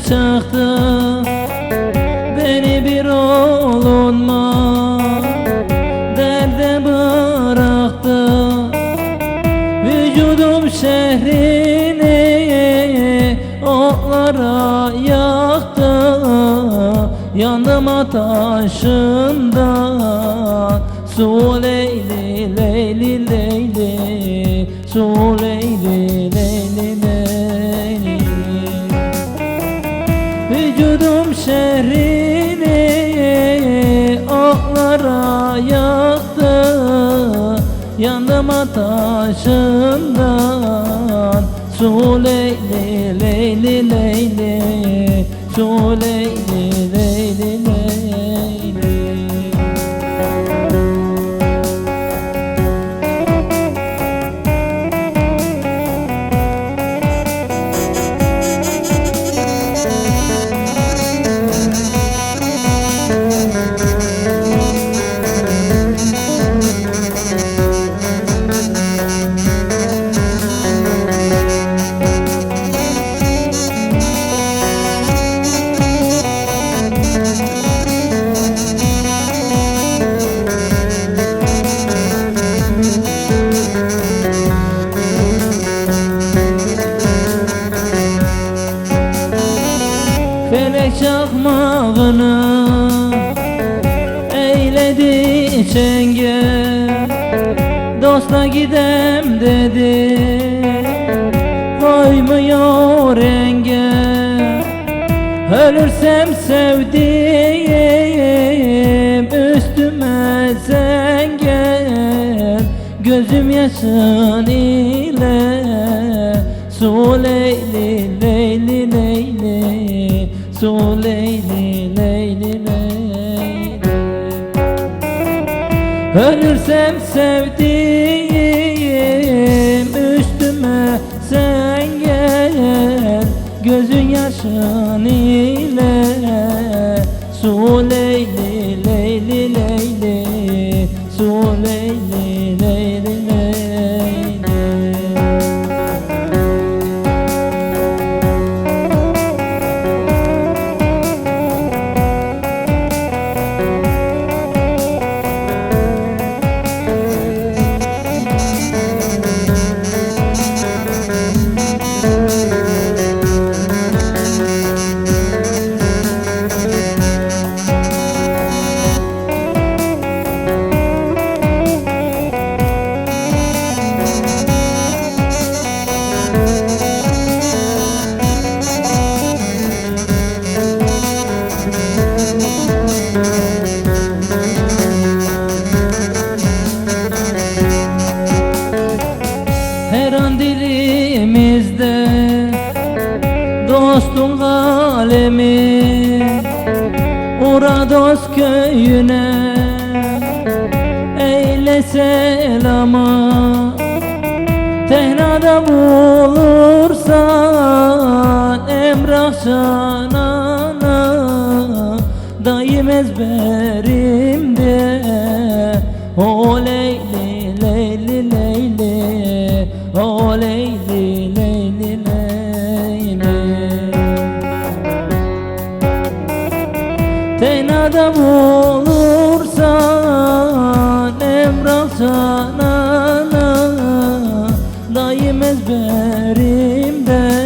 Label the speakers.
Speaker 1: çıktı Beni bir olunma. Derde bıraktı. Vücudum şehrini Oklara yaktı. Yandım ateşinden Su leyli leyli leyli. Su leyli Ateşinden Su leyli leyli leyli Su leyli leyli Felek çakmağını eyledi çenge. Dosta gidem dedi. Koymuyor enge Ölürsem sevdiğim üstüme sen Gözüm yaşın ile Su leyli leyli Su leyli leyli leyli Ölürsem sevdiğim üstüme sen gel. Gözün yaşın ile Su kalemi Ura dost köyüne Eyle selama. Tehnada bulursan Emrah canana Daim ezberimde. O leyli leyli leyli adam olursan Emrah sana Daim ezberimde